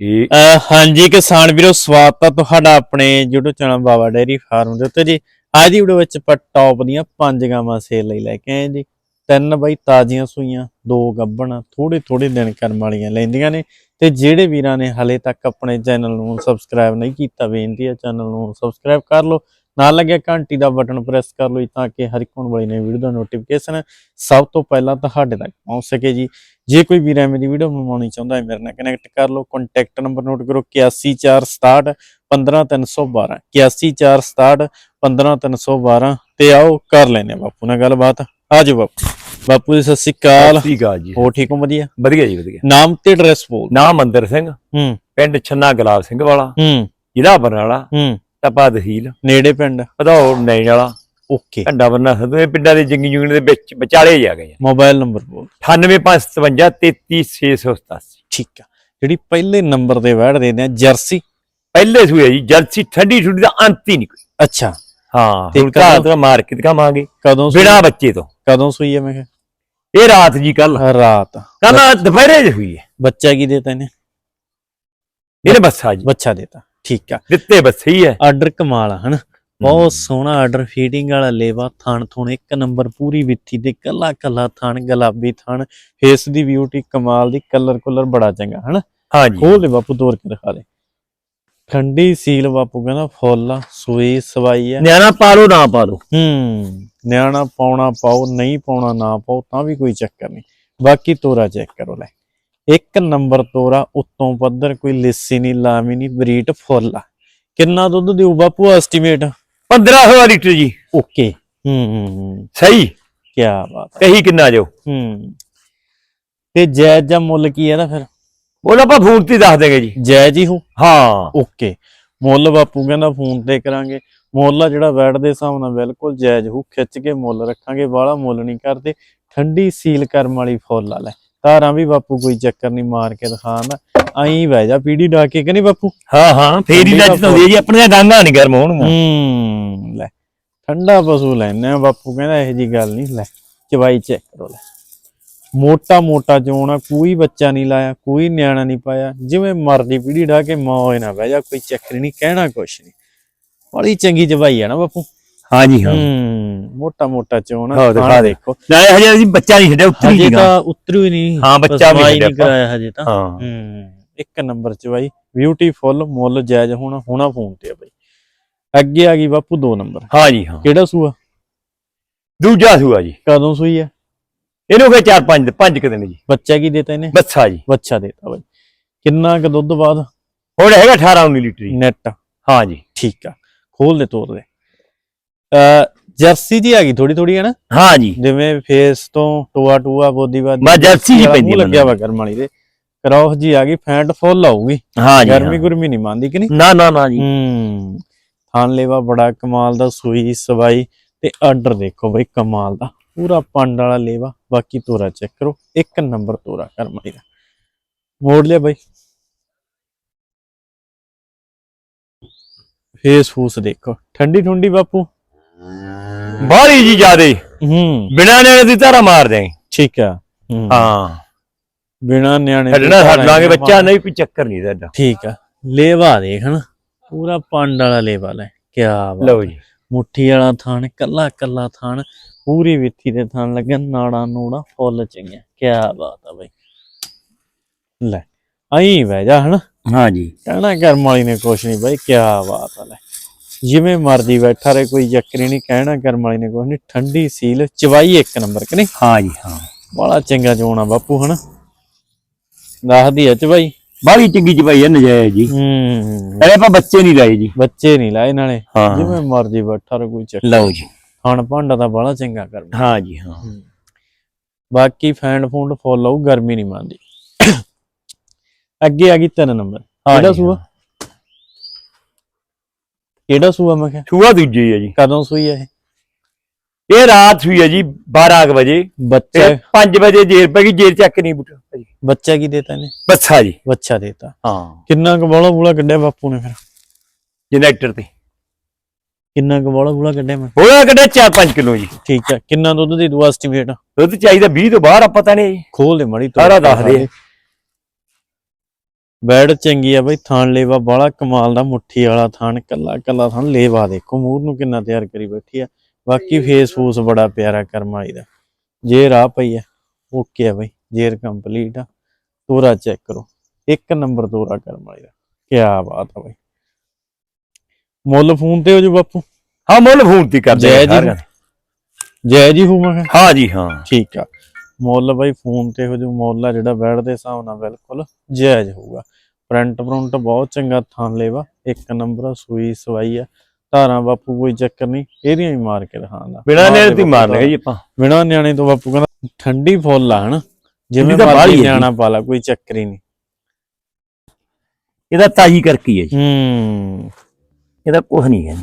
ਠੀਕ। ਹਾਂਜੀ, ਕਿਸਾਨ ਵੀਰੋ, ਸਵਾਗਤ ਹੈ ਤੁਹਾਡਾ ਆਪਣੇ YouTube channel Baba dairy farm ਦੇ ਉੱਤੇ ਜੀ। ਅੱਜ ਦੀ ਵੀਡੀਓ ਵਿੱਚ ਆਪਾਂ ਟੌਪ ਦੀਆਂ ਪੰਜ ਗਾਵਾਂ ਸੇਲ ਲਈ ਲੈ ਕੇ ਆਏ ਜੀ। ਤਿੰਨ ਬਾਈ ਤਾਜ਼ੀਆਂ ਸੂਈਆਂ, ਦੋ ਗੱਭਣ ਥੋੜੇ ਥੋੜੇ ਦਿਨ ਕਰਮ ਵਾਲੀਆਂ ਲੈਂਦੀਆਂ ਨੇ। ਤੇ ਜਿਹੜੇ ਵੀਰਾਂ ਨੇ ਹਲੇ ਤੱਕ ਆਪਣੇ ਚੈਨਲ ਨੂੰ ਸਬਸਕ੍ਰਾਈਬ ਨਹੀਂ ਕੀਤਾ, ਬੇਨਤੀ ਹੈ ਚੈਨਲ ਨੂੰ ਸਬਸਕ੍ਰਾਈਬ ਕਰ ਲਓ। ਨਾਲ ਲੱਗਿਆ ਘੰਟੀ ਦਾ ਬਟਨ ਪ੍ਰੈਸ ਕਰ ਲਓ ਜੀ, ਤਾਂ ਕਿ ਹਰ ਇੱਕ ਹੋਣ ਵਾਲੀ ਨਵੀਂ ਵੀਡੀਓ ਦਾ ਨੋਟੀਫਿਕੇਸ਼ਨ ਸਭ ਤੋਂ ਪਹਿਲਾਂ ਤੁਹਾਡੇ ਤੱਕ ਪਹੁੰਚ ਸਕੇ ਜੀ। ਜੇ ਕੋਈ ਵੀਰ ਐਵੇਂ ਦੀ ਵੀਡੀਓ ਬਣਵਾਉਣੀ ਚਾਹੁੰਦਾ ਹੈ ਮੇਰੇ ਨਾਲ ਕਨੈਕਟ ਕਰ ਲਓ ਕੰਟੈਕਟ ਨੰਬਰ ਨੋਟ ਕਰੋ 8146 15312 8146 15312 ਤੇ ਆਓ ਕਰ ਲੈਨੇ ਆ ਬਾਪੂ ਨਾਲ ਗੱਲਬਾਤ। ਆਜੋ ਬਾਪੂ ਬਾਪੂ ਜੀ ਸਤਿ ਸ਼੍ਰੀ ਅਕਾਲ। ਠੀਕ ਆ ਜੀ। ਹੋ ਠੀਕ ਹੋ? ਵਧੀਆ? ਵਧੀਆ ਜੀ ਵਧੀਆ। ਨਾਮ ਤੇ ਐਡਰੈਸ ਬੋਲ ਨਾਮ ਮੰਦਰ ਸਿੰਘ। ਹੂੰ। ਪਿੰਡ ਛੰਨਾ ਗੁਲਾਬ ਸਿੰਘ ਵਾਲਾ। ਹੂੰ। ਜ਼ਿਲ੍ਹਾ ਬਰਨਾਲਾ। ਹੂੰ। ਟੱਪਾ ਤਹਿਸੀਲ। ਨੇੜੇ ਪਿੰਡ। ਪਧੌੜ ਨੈਣ ਵਾਲਾ। ਓਕੇ। ਘੰਡਾ ਬਰਨਾ ਸਦੋਂ ਇਹ ਪਿੰਡਾਂ ਦੇ ਜੰਗੀ ਜੁਗਣ ਦੇ ਵਿੱਚ ਵਿਚਾਲੇ ਆ ਗਏ ਮੋਬਾਈਲ ਨੰਬਰ ਬੋਲ। 98557 33687 ਠੀਕ ਆ। ਜਿਹੜੀ ਪਹਿਲੇ ਨੰਬਰ ਤੇ ਵੈੜ ਦੇ ਆ ਜਰਸੀ। ਪਹਿਲੇ ਸੂਏ ਜੀ ਜਲਸੀ ਠੰਡੀ ਠੁੰਡੀ ਦਾ ਅੰਤ ਹੀ ਨਹੀਂ ਕੋਈ। ਅੱਛਾ। ਹਾਂ ਤੇ ਘਰ ਤੋਂ ਮਾਰਕੀਟ ਕਾਵਾਂਗੇ ਕਦੋਂ ਬਿਨਾ ਬੱਚੇ ਤੋਂ। ਕਦੋਂ ਸੂਈ ਹੈ ਮੈਂ ਕਿਹਾ? ਇਹ ਰਾਤ ਜੀ ਕੱਲ ਰਾਤ। ਕੱਲ ਦੁਪਹਿਰੇ ਚ ਹੋਈ ਹੈ। ਬੱਚਾ ਕੀ ਦੇਤਾ ਇਹਨੇ? ਇਹਨੇ ਬੱਸਾ ਜੀ। ਬੱਚਾ ਦੇਤਾ। ਠੀਕ ਆ। ਦਿੱਤੇ ਬੱਸੇ ਹੀ ਹੈ। ਆਰਡਰ ਕਮਾਲ ਆ ਹਨਾ? ਬਹੁਤ ਸੋਹਣਾ ਆਰਡਰ ਫੀਡਿੰਗ ਵਾਲਾ ਲੇਵਾ ਥਣ ਥੁਣ ਇੱਕ ਨੰਬਰ ਪੂਰੀ ਵਿੱਥੀ ਤੇ ਕੱਲਾ ਕੱਲਾ ਥਣ ਗੁਲਾਬੀ ਥਣ ਫੇਸ ਦੀ ਬਿਊਟੀ ਕਮਾਲ ਦੀ ਕਲਰ ਕੁਲਰ ਬੜਾ ਚੰਗਾ ਹਨਾ? ਹਾਂ ਜੀ ਖੋਲ ਦੇ ਬਾਪੂ ਤੋੜ ਕੇ ਦਿਖਾ ਦੇ। ਠੰਡੀ ਸੀਲ ਬਾਪੂ ਕਹਿੰਦਾ ਫੁੱਲ ਆ ਸੂਈ ਸਵਾਈ ਆ। ਨਿਆਣਾ ਪਾ ਲੋ ਨਾ ਪਾ ਲੋ ਹੂੰ ਨਿਆਣਾ ਪਾਉਣਾ ਪਾਓ ਨਹੀਂ ਪਾਉਣਾ ਨਾ ਪਾਓ ਤਾਂ ਵੀ ਕੋਈ ਚੱਕਰ ਨਹੀਂ। ਬਾਕੀ ਤੋਰਾ ਚੈੱਕ ਕਰੋ ਲੈ। ਇੱਕ ਨੰਬਰ ਤੋਰਾ ਉੱਤੋਂ ਪੱਧਰ ਕੋਈ ਲਿੱਸੀ ਨਹੀਂ ਲਾਮੀ ਨਹੀਂ ਬਰੀਟ ਫੁੱਲ ਆ। ਕਿੰਨਾ ਦੁੱਧ ਦਿਓ ਬਾਪੂ ਐਸਟੀਮੇਟ 1500 ਲੀਟਰ ਜੀ। ਓਕੇ। ਹੂੰ ਹੂੰ ਹੂੰ। ਸਹੀ? ਕੀ ਬਾਤ ਹੈ। ਕਹੀ ਕਿੰਨਾ ਜੋ? ਹੂੰ। ਤੇ ਜਾਇਜ਼ ਜਾਂ ਮੁੱਲ ਕੀ ਹੈ ਨਾ ਫਿਰ? ਉਹ ਆਪਾਂ ਫੋਨ ਤੇ ਦੱਸ ਦੇਗੇ ਜੀ। ਜਾਇਜ਼ ਹੀ ਹੋ? ਹਾਂ। ਓਕੇ। ਮੁੱਲ ਬਾਪੂ ਕਹਿੰਦਾ ਫੋਨ ਤੇ ਕਰਾਂਗੇ। ਮੁੱਲ ਆ ਜਿਹੜਾ ਵੈਟ ਦੇ ਹਿਸਾਬ ਨਾਲ ਬਿਲਕੁਲ ਜਾਇਜ਼ ਹੋ। ਖਿੱਚ ਕੇ ਮੁੱਲ ਰੱਖਾਂਗੇ। ਬਾਹਲਾ ਮੁੱਲ ਨਹੀਂ ਕਰਦੇ। ਠੰਡੀ ਸੀਲ ਕਰਮ ਵਾਲੀ ਫੁੱਲ ਆ ਲੈ। ਤਾਰਾਂ ਵੀ ਬਾਪੂ ਕੋਈ ਚੱਕਰ ਨਹੀਂ ਮਾਰ ਕੇ ਦਿਖਾਉਂਦਾ ਆਈ ਬਹਿ ਜਾ ਪੀੜੀ ਡਾ ਕੇ ਕਿ ਨਹੀਂ ਬਾਪੂ? ਹਾਂ ਹਾਂ ਫੇਰ ਹੀ ਲੱਜ ਹੁੰਦੀ ਹੈ ਜੀ ਆਪਣੀਆਂ ਗਾਂਗਾਂ ਨਹੀਂ ਗਰਮ ਹੋਣਗੀਆਂ। ਹੂੰ ਲੈ ਠੰਡਾ ਪਸ਼ੂ ਲੈਣੇ ਆ ਬਾਪੂ ਕਹਿੰਦਾ ਇਹੋ ਜੀ ਗੱਲ ਨਹੀਂ ਲੈ ਚਵਾਈ ਚੈੱਕ ਕਰੋ ਲੈ। ਮੋਟਾ ਮੋਟਾ ਚੋਣਾ ਕੋਈ ਬੱਚਾ ਨਹੀਂ ਲਾਇਆ ਕੋਈ ਨਿਆਣਾ ਨਹੀਂ ਪਾਇਆ ਜਿਵੇਂ ਮਰਦੀ ਪੀੜੀ ਢਾ ਕੇ ਮੌਜ ਨਾ ਬਹਿ ਜਾ ਕੋਈ ਚੱਕਰ ਨਹੀਂ ਕਹਿਣਾ ਕੁਛ ਨਹੀਂ। ਬੜੀ ਚੰਗੀ ਚਵਾਈ ਆ ਨਾ ਬਾਪੂ। ਹਾਂ। ਜੀ ਹੂੰ ਮੋਟਾ ਮੋਟਾ ਚੋਣਾ ਹਾਂ, ਦਿਖਾ। ਦੇਖੋ। ਨਾਲੇ ਹਜੇ ਅਸੀਂ ਬੱਚਾ ਨਹੀਂ ਛੱਡਿਆ ਉੱਤਰੀ ਹਜੇ ਜੀਗਾ ਤਾਂ ਉਤਰੂ ਹੀ ਨਹੀਂ ਹਾਂ, ਬੱਚਾ ਵੀ ਨਹੀਂ ਕਰਾਇਆ ਹਜੇ ਤਾਂ। ਹਾਂ। ਹੂੰ ਇੱਕ ਨੰਬਰ ਚ ਬਾਈ ਬਿਊਟੀਫੁੱਲ ਮੁੱਲ ਜਾਇਜ਼ ਹੋਣਾ ਹੋਣਾ ਫੋਨ ਤੇ ਆ ਬਾਈ। ਅੱਗੇ ਆ ਗਈ ਬਾਪੂ 2 ਨੰਬਰ। ਹਾਂ ਜੀ ਹਾਂ। ਕਿਹੜਾ ਸੂਆ? ਦੂਜਾ ਸੂਆ ਜੀ। ਕਦੋਂ ਸੂਈ ਹੈ ਇਹਨੂੰ ਕੇ 4 5 5 ਕਿ ਦਿਨ ਜੀ। ਬੱਚਾ ਕੀ ਦੇਤਾ ਇਹਨੇ? ਬੱਸਾ ਜੀ। ਬੱਚਾ ਦੇਤਾ ਬਾਈ। ਕਿੰਨਾ ਕੁ ਦੁੱਧ ਬਾਅਦ? ਹੁਣ ਹੈਗਾ 18 19 ਲੀਟਰ ਜੀ। ਨੈਟ। ਹਾਂ ਜੀ। ਠੀਕ ਆ। ਖੋਲ ਦੇ ਤੋਰ ਦੇ। ਜਰਸੀ ਜੀ ਆ ਗਈ ਥੋੜੀ ਥੋੜੀ ਹੈ ਨਾ? ਹਾਂ ਜੀ। ਜਿਵੇਂ ਫੇਸ ਤੋਂ ਟੂਆ ਟੂਆ ਬੋਦੀ ਬਾਦੀ ਮੈਂ ਜਰਸੀ ਜੀ ਪੈਂਦੀ ਲੱਗਿਆ ਵਾ ਕਰਮ ਵਾਲੀ ਦੇ ਕਰੌਸ ਜੀ ਆ ਗਈ ਫੈਂਟ ਫੁੱਲ ਆਊਗੀ। ਹਾਂ ਜੀ ਗਰਮੀ। ਗੁਰਮੀ ਨਹੀਂ ਮੰਨਦੀ ਕਿ ਨਹੀਂ? ਨਾ ਨਾ ਨਾ ਜੀ। ਹੂੰ। ਥਾਨ ਲੇਵਾ ਬੜਾ ਕਮਾਲ ਦਾ ਸੂਈ ਸਵਾਈ ਤੇ ਆਰਡਰ ਦੇਖੋ ਬਈ ਕਮਾਲ ਦਾ। ਪੂਰਾ ਪੰਡ ਵਾਲਾ ਲੇਵਾ ਬਾਕੀ ਤੋਰਾ ਚੈੱਕ ਕਰੋ। ਇੱਕ ਨੰਬਰ ਤੋਰਾ ਕਰਮਾਈ ਦਾ। ਮੋੜ ਲਿਆ ਬਈ। ਫੇਸ ਫੂਸ ਦੇਖੋ। ਠੰਡੀ ਠੰਡੀ ਬਾਪੂ। ਬਾਹਰੀ ਜੀ ਜਿਆਦੇ। ਹੂੰ। ਬਿਨਾਂ ਨੇ ਦੀ ਧਾਰਾ ਮਾਰ ਦੇ ਠੀਕ ਆ ਹੂੰ। ਹਾਂ। ਬਿਨਾ ਨਿਆਣੇ ਛੱਡਣਾ ਛੱਡ ਲਾਂਗੇ ਬੱਚਾ ਨਹੀਂ ਕੋਈ ਚੱਕਰ ਨਹੀਂ ਸਾਡਾ ਠੀਕ ਆ। ਲੇਵਾ ਦੇਖ ਹਨਾ ਪੂਰਾ ਪੰਡ ਵਾਲਾ ਲੇਵਾ ਲੈ। ਕੀ ਬਾਤ ਲਓ ਜੀ। ਮੁੱਠੀ ਵਾਲਾ ਥਾਣ ਕੱਲਾ ਕੱਲਾ ਥਾਣ ਪੂਰੀ ਵਿੱਥੀ ਦੇ ਥਾਣ ਲੱਗਣ ਨਾੜਾ ਨੂੜਾ ਫੁੱਲ ਚੰਗਿਆ। ਕੀ ਬਾਤ ਆ ਬਈ। ਲੈ ਆਈ ਬਹਿ ਜਾ ਹਨਾ। ਹਾਂ ਜੀ। ਕਹਿਣਾ ਕਰਮ ਵਾਲੀ ਨੇ ਕੁਛ ਨਹੀਂ ਬਈ ਕੀ ਬਾਤ ਆ ਲੈ। ਜਿਵੇਂ ਮਰਜ਼ੀ ਬੈਠਾ ਰਹੇ ਕੋਈ ਚੱਕਰ ਨਹੀਂ ਕਹਿਣਾ ਕਰਮ ਵਾਲੀ ਨੇ ਕੁਛ ਨਹੀਂ ਠੰਡੀ ਸੀਲ ਚਵਾਈ ਇੱਕ ਨੰਬਰ ਕਿ ਨਹੀਂ? ਹਾਂ ਜੀ ਹਾਂ। ਬੜਾ ਚੰਗਾ ਚੋਣਾ ਬਾਪੂ ਹਨਾ? ਦੱਸਦੀ ਆ ਚਵਾਈ। ਬਾਹਲੀ ਚੰਗੀ ਚਵਾਈ ਹੈ ਨਜਾਇਜ਼ ਜੀ। ਹੂੰ। ਅਰੇ ਆਪਾਂ ਬੱਚੇ ਨਹੀਂ ਲਾਏ ਜੀ। ਬੱਚੇ ਨਹੀਂ ਲਾਏ ਨਾਲੇ। ਜਿਵੇਂ ਮਰਜ਼ੀ ਬੈਠਾ ਰਹੇ ਕੋਈ ਚੱਕਰ ਲਓ ਜੀ। ਖਾਣ ਭਾਂਡਾ ਤਾਂ ਬੜਾ ਚੰਗਾ ਕਰਮ ਹਾਂ ਜੀ ਹਾਂ। ਬਾਕੀ ਫੈਂਡ ਫੂਡ ਫੁੱਲ ਗਰਮੀ ਨਹੀਂ ਮੰਨਦੀ। ਅੱਗੇ ਆ ਗਈ ਤਿੰਨ ਨੰਬਰ। ਹਾਂ ਕਿਹੜਾ ਸੂਆ? ਕਿਹੜਾ ਸੂਆ ਮੈਂ ਕਿਹਾ? ਸੂਆ ਦੂਜੀ ਹੈ ਜੀ। ਕਦੋਂ ਸੂਈ ਇਹ? ਇਹ ਰਾਤ ਹੋਈ ਹੈ ਜੀ 12 ਕੁ ਵਜੇ। ਬੱਚਾ ਤੇ 5 ਵਜੇ ਜੇਰ ਪੈ ਗਈ ਜੇਰ ਚੱਕ ਨਹੀਂ ਬੁੱਟਾ ਬੱਚਾ ਕੀ ਦੇਤਾ ਇਹਨੇ? ਬੱਸਾ ਜੀ। ਬੱਚਾ ਦੇਤਾ। ਹਾਂ। ਕਿੰਨਾ ਕੁ ਬੋਲਾ ਬੂਲਾ ਕੱਢਿਆ ਬਾਪੂ ਨੇ ਫਿਰ? ਜਨਰੇਟਰ ਤੇ। ਕਿੰਨਾ ਕੁ ਬੋਲਾ ਬੂਲਾ ਕੱਢਿਆ ਮੈਂ? ਹੋਇਆ ਕੱਢਿਆ 4-5 ਕਿਲੋ ਜੀ। ਠੀਕ ਹੈ ਕਿੰਨਾ ਦੁੱਧ ਦੀ ਦੂ ਐਸਟੀਮੇਟ ਦੁੱਧ ਚਾਹੀਦਾ 20 ਤੋਂ ਬਾਹਰ ਆ ਪਤਾ ਨਹੀਂ। ਖੋਲ ਦੇ ਮੜੀ ਸਾਰਾ ਦੱਸ ਦੇ। ਬੈੜ ਚੰਗੀ ਆ ਬਈ ਥਾਣ ਲੇਵਾ ਬਾਲਾ ਕਮਾਲ ਦਾ ਮੁੱਠੀ ਵਾਲਾ ਥਾਣ ਕੱਲਾ ਕੱਲਾ ਥਾਣ ਲੇਵਾ ਦੇਖੋ ਮੂਰ ਨੂੰ ਕਿੰਨਾ ਤਿਆਰ ਕਰੀ ਬੈਠੀ ਆ। ਬਾਕੀ ਫੇਸ ਫੂਸ ਬੜਾ ਪਿਆਰਾ ਕਰਮ ਵਾਲੀ ਦਾ। ਜੇ ਰਾਹ ਪਈ ਆ ਓਕੇ ਆ ਬਈ ਜੇਰ ਕੰਪਲੀਟ ਆ। ਤੋਰਾ ਚੈੱਕ ਕਰੋ ਇੱਕ ਨੰਬਰ ਤੋਰਾ ਕਰਮ ਵਾਲੀ ਦਾ। ਕੀ ਬਾਤ ਆ ਬਈ। ਮੁੱਲ ਫੋਨ ਤੇ ਹੋ ਜੋ ਬਾਪੂ? ਹਾਂ ਮੁੱਲ ਫੋਨ ਤੇ ਕਰਦੇ ਜੈ ਜੀ। ਜੈ ਜੀ ਹੂੰ ਮੈਂ। ਹਾਂ ਜੀ ਹਾਂ। ਠੀਕ ਆ। ਮੁੱਲ ਬਾਈ ਫੋਨ ਤੇ ਹੋ ਜੋ ਮੁੱਲ ਆ ਜਿਹੜਾ ਬੈਠ ਦੇ ਹਿਸਾਬ ਨਾਲ ਬਿਲਕੁਲ ਜਾਇਜ਼ ਹੋਊਗਾ। ਪ੍ਰਿੰਟ ਪ੍ਰਿੰਟ ਬਹੁਤ ਚੰਗਾ ਥਾਂ ਲੇਵਾ ਇੱਕ ਨੰਬਰ ਸੂਈ ਸਵਾਈ ਆ ਧਾਰਾਂ ਬਾਪੂ ਕੋਈ ਚੱਕਰ ਨਹੀਂ ਇਹਦੀਆਂ ਹੀ ਮਾਰ ਕੇ ਦਿਖਾਉਂਦਾ ਬਿਨਾਂ ਨੇ ਤੇ ਮਾਰ ਲਗਾ ਜੀ ਆਪਾਂ। ਬਿਨਾਂ ਨਿਆਣੇ ਤੋਂ ਬਾਪੂ ਕਹਿੰਦਾ ਠੰਡੀ ਫੁੱਲ ਆ ਹਨਾ? ਜਿਵੇਂ ਜੀ। ਨਿਆਣਾ ਪਾ ਲਾ ਕੋਈ ਚੱਕਰ ਹੀ ਨਹੀਂ। ਇਹਦਾ ਤਾਈ ਕਰਕੇ ਹੀ ਹੈ ਜੀ। ਹੂੰ। ਇਹਦਾ ਕੁਝ ਨਹੀਂ ਹੈ।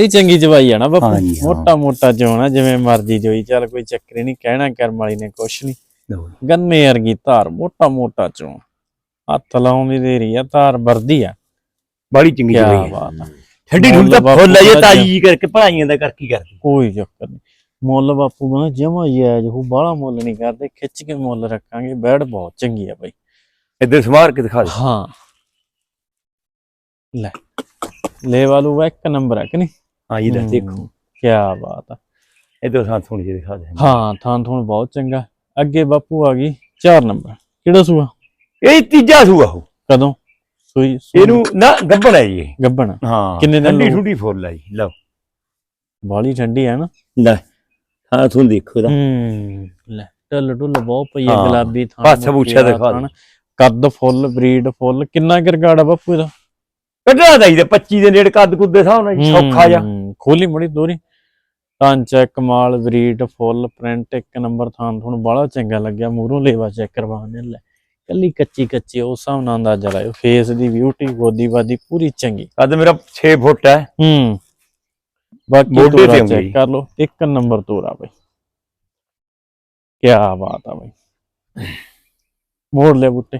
ਬੜੀ ਚੰਗੀ ਜਵਾਈ ਆ ਨਾ ਬਾਪੂ। ਹਾਂ ਹਾਂ। ਮੋਟਾ ਮੋਟਾ ਜੋਣਾ ਜਿਵੇਂ ਮਰਜ਼ੀ ਜੋਈ ਚੱਲ ਕੋਈ ਚੱਕਰ ਹੀ ਨਹੀਂ ਕਹਿਣਾ ਕਰਮ ਵਾਲੀ ਨੇ ਕੁਛ ਨਹੀਂ। ਲਓ ਜੀ। ਗੰਨੇ ਵਰਗੀ ਧਾਰ ਮੋਟਾ ਮੋਟਾ ਚੋਂ। ਹੱਥ ਲਾਉਣ ਦੀ ਦੇਰੀ ਆ ਧਾਰ ਵਰਦੀ ਆ। ਬੜੀ ਚੰਗੀ ਕੀ ਜਗ੍ਹਾ ਹੈ ਬਾਤ ਆ। ਠੰਡੀ ਠੁੰਡੀ ਤਾਂ ਫੁੱਲ ਹੈ ਦਾ ਜੀ ਜੀ ਕਰਕੇ ਪੜਾਈਆਂ ਦਾ ਕਰਕੇ ਹੀ ਕਰਦੀ ਕੋਈ ਚੱਕਰ ਨਹੀਂ। ਮੁੱਲ ਬਾਪੂ ਕਹਿੰਦਾ ਜਮਾ ਜਾਇਜ਼ ਉਹ ਬਾਹਲਾ ਮੁੱਲ ਨਹੀਂ ਕਰਦੇ ਖਿੱਚ ਕੇ ਮੁੱਲ ਰੱਖਾਂਗੇ ਬੈੜ ਬਹੁਤ ਚੰਗੀ ਆ ਬਾਈ। ਇੱਧਰ ਸਮਾਰ ਕੇ ਦਿਖਾ ਦੇ। ਹਾਂ। ਲੈ ਲੈ ਵਾਲੂ ਵਾ ਇੱਕ ਨੰਬਰ ਆ ਕਿ ਨਹੀਂ? ਹਾਂ ਜੀ ਲੈ ਦੇਖੋ ਕੀ ਬਾਤ ਆ। ਇੱਧਰ ਸਾਥ ਸੁਣ ਜੀ ਦਿਖਾ ਦੇ ਹਾਂ ਥਾਂ ਥੂਣ ਬਹੁਤ ਚੰਗਾ। ਅੱਗੇ ਬਾਪੂ ਆ ਗਈ 4 ਨੰਬਰ। ਕਿਹੜਾ ਸੂਆ? ਇਹ ਤੀਜਾ ਸੂਆ ਉਹ। ਕਦੋਂ? ਸੂਈ ਇਹਨੂੰ ਨਾ ਗੱਬਣ ਹੈ ਜੀ। ਗੱਬਣ। ਹਾਂ ਕਿੰਨੇ ਦਿਨ ਠੰਡੀ? ਠੁੰਡੀ ਫੁੱਲ ਹੈ ਜੀ ਲਓ। ਬਾਲੀ ਠੰਡੀ ਆ ਨਾ। ਲੈ ਹਾਂ ਤੁਹਾਨੂੰ ਦੇਖੋ ਇਹਦਾ। ਹੂੰ ਲੈ ਢੱਲ ਢੁੱਲ ਬਹੁਤ ਪਈ ਹਾਂ। ਗੁਲਾਬੀ ਥਾਂ ਪਾਸਾ ਪੂਛਾ ਦਿਖਾ ਦੇ। ਕੱਦ ਫੁੱਲ ਬਰੀਡ ਫੁੱਲ। ਕਿੰਨਾ ਕਿਰਗਾੜਾ ਬਾਪੂ ਇਹਦਾ? ਕੱਢਣਾ ਚਾਹੀਦਾ 25 ਦੇ ਨੇੜੇ ਕੱਦ ਕੁੱਦ ਦੇ ਹਿਸਾਬ ਨਾਲ ਜੀ, ਸੌਖਾ ਜਾ ਹੂੰ, ਖੋਲੀ ਮੜੀ ਦੋਰੀ ਟਾਂਚਾ ਕਮਾਲ ਬਰੀਡ ਫੁੱਲ ਪ੍ਰਿੰਟ ਇੱਕ ਨੰਬਰ ਥਾਂ ਤੁਹਾਨੂੰ ਬੜਾ ਚੰਗਾ ਲੱਗਿਆ। ਮੂਰੋਂ ਲੇਵਾ ਚੈੱਕ ਕਰਵਾਉਣੇ ਲੈ ਕੱਲੀ ਕੱਚੀ ਕੱਚੀ ਉਸ ਹਿਸਾਬ ਨਾਲ ਅੰਦਾਜ਼ਾ ਲਾਇਓ। ਫੇਸ ਦੀ ਬਿਊਟੀ ਗੋਦੀ ਬਾਦੀ ਪੂਰੀ ਚੰਗੀ। ਕੱਦ ਮੇਰਾ 6 ਫੁੱਟ ਹੈ। ਹੂੰ। ਬਾਕੀ ਤੋਰਾ ਚੈੱਕ। ਕਰ ਲਓ। ਇੱਕ ਨੰਬਰ ਤੋਰਾ ਬਈ। ਕੀ ਬਾਤ ਆ ਬਈ। ਮੋੜ ਲੈ ਬੁੱਤੇ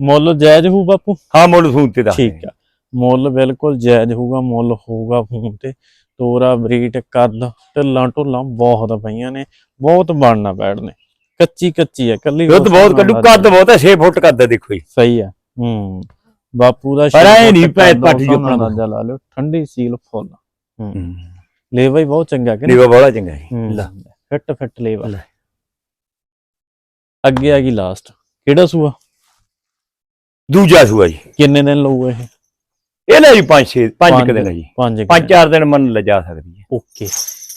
ਮੁੱਲ ਜਾਇਜ਼ ਹੋਊ ਬਾਪੂ? ਹਾਂ ਮੁੱਲ ਫੋਨ ਤੇ ਦੱਸ ਠੀਕ ਆ। ਮੁੱਲ ਬਿਲਕੁਲ ਜਾਇਜ਼ ਹੋਊਗਾ ਮੁੱਲ ਹੋਊਗਾ ਫੋਨ ਤੇ। ਤੋਰਾ ਬਰੀਟ ਕੱਦ ਢਿੱਲਾਂ ਢੁੱਲਾਂ ਬਹੁਤ ਪਈਆਂ ਨੇ ਬਹੁਤ ਬਣਨਾ ਬੈਠਨੇ ਕੱਚੀ ਕੱਚੀ ਆ ਕੱਲੀ ਦੁੱਧ ਬਹੁਤ ਕੱਢੂ ਕੱਦ ਬਹੁਤ ਹੈ 6 ਫੁੱਟ ਕੱਦ ਹੈ ਦੇਖੋ ਜੀ। ਸਹੀ ਆ ਹੂੰ। ਬਾਪੂ ਦਾ ਪਰ ਐਂ ਛੇ ਨੀ ਫੁੱਟ ਪੈ- ਪੱਟ ਜੀ ਆਪਣਾ। ਅੰਦਾਜ਼ਾ ਲਾ ਲਿਓ ਠੰਡੀ ਸੀਲ ਫੁੱਲ। ਲੇਵਾ ਹੀ ਬਹੁਤ ਚੰਗਾ ਕਿ ਨੀਵਾ ਬੜਾ ਚੰਗਾ ਹੈ। ਲੈ। ਫਿੱਟ ਫਿੱਟ ਲੇਵਾ। ਅੱਗੇ ਆ ਗਈ ਲਾਸਟ ਕਿਹੜਾ ਸੂਆ? ਦੂਜਾ ਸੂਆ ਜੀ। ਕਿੰਨੇ ਦਿਨ ਲਊਗਾ ਇਹ? ਇਹ ਲੈ ਜੀ 5 6 5 ਪੰਜ। ਦਿਨ ਹੈ ਜੀ। ਪੰਜ ਕੁ 5 4 ਦਿਨ ਮੰਨ ਲਿਜਾ ਸਕਦੀ ਹੈ। ਓਕੇ।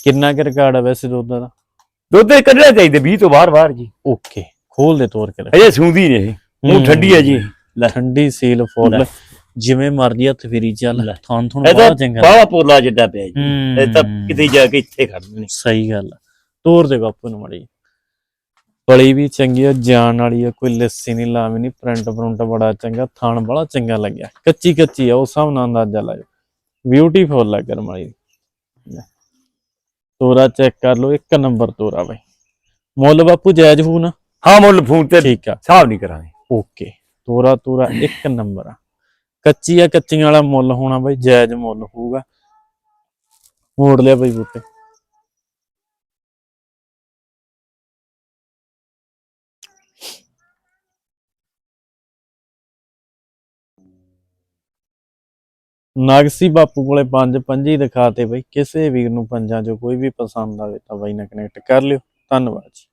ਕਿੰਨਾ ਕੁ ਰਿਕਾਰਡ ਆ ਵੈਸੇ ਦੁੱਧ ਦਾ? ਦੁੱਧ ਇਹ ਕੱਢਣਾ ਚਾਹੀਦਾ 20 ਤੋਂ ਬਾਹਰ ਬਾਹਰ ਜੀ। ਓਕੇ। ਖੋਲ ਦੇ ਤੋਰ ਕੇ ਰੱਖ। ਅਜੇ ਸੂੰਦੀ ਨਹੀਂ ਇਹ। ਉਹ ਠੰਡੀ ਹੈ ਜੀ। ਲੈ। ਠੰਡੀ ਸੀਲ ਫੁੱਲ। ਲੈ। ਜਿਵੇਂ ਮਰਜ਼ੀ ਹੱਥ ਫੇਰੀ ਚੱਲ। ਥਾਂ ਥੁਣ ਇਹ ਤਾਂ ਚੰਗਾ। ਬਾਵਾ ਪੋਲਾ ਜਿੱਡਾ ਪਿਆ ਜੀ। ਹੂੰ ਇਹ ਤਾਂ ਕਿਤੇ ਜਾ ਕੇ ਇੱਥੇ ਖੜਦੇ ਨੇ ਸਹੀ ਗੱਲ ਆ। ਤੋਰ ਦੇ ਬਾਪੂ ਨੂੰ ਮੜੀ ਬੜੀ ਵੀ ਚੰਗੀ ਆ ਜਾਨ ਵਾਲੀ ਆ ਕੋਈ ਲੱਸੀ ਨਹੀਂ ਲਾਵੀ ਨਹੀਂ ਪ੍ਰਿੰਟ ਪ੍ਰਿੰਟ ਬੜਾ ਚੰਗਾ ਥਾਣ ਬੜਾ ਚੰਗਾ ਲੱਗਿਆ ਕੱਚੀ ਕੱਚੀ ਆ ਉਸ ਹਿਸਾਬ ਨਾਲ ਅੰਦਾਜ਼ਾ ਲਾਇਓ ਬਿਊਟੀਫੁਲ ਆ ਕਰਮ ਵਾਲੀ। ਲੈ। ਤੋਰਾ ਚੈੱਕ ਕਰ ਲਓ ਇੱਕ ਨੰਬਰ ਤੋਰਾ ਬਾਈ। ਮੁੱਲ ਬਾਪੂ ਜਾਇਜ਼ ਹੋਊ ਨਾ ਹਾਂ ਮੁੱਲ ਫੋਨ ਤੇ ਠੀਕ ਆ। ਹਿਸਾਬ ਨਹੀਂ ਕਰਾਂਗੇ। ਓਕੇ ਤੋਰਾ ਤੋਰਾ ਇੱਕ ਨੰਬਰ ਆ। ਕੱਚੀ ਆ ਕੱਚੀਆਂ ਵਾਲਾ ਮੁੱਲ ਹੋਣਾ ਬਾਈ ਜਾਇਜ਼ ਮੁੱਲ ਹੋਊਗਾ। ਮੋੜ ਲਿਆ ਬਾਈ ਬੂਟੇ। ਨਾਗਸੀ ਬਾਪੂ ਕੋਲੇ ਪੰਜ ਪੰਜੀ ਦਿਖਾਤੇ ਬਈ ਕਿਸੇ ਵੀਰ ਨੂੰ ਪੰਜਾਂ ਚੋਂ ਕੋਈ ਵੀ ਪਸੰਦ ਆਵੇ ਤਾਂ ਬਾਈ ਨਾਲ ਕਨੈਕਟ ਕਰ ਲਿਓ। ਧੰਨਵਾਦ ਜੀ।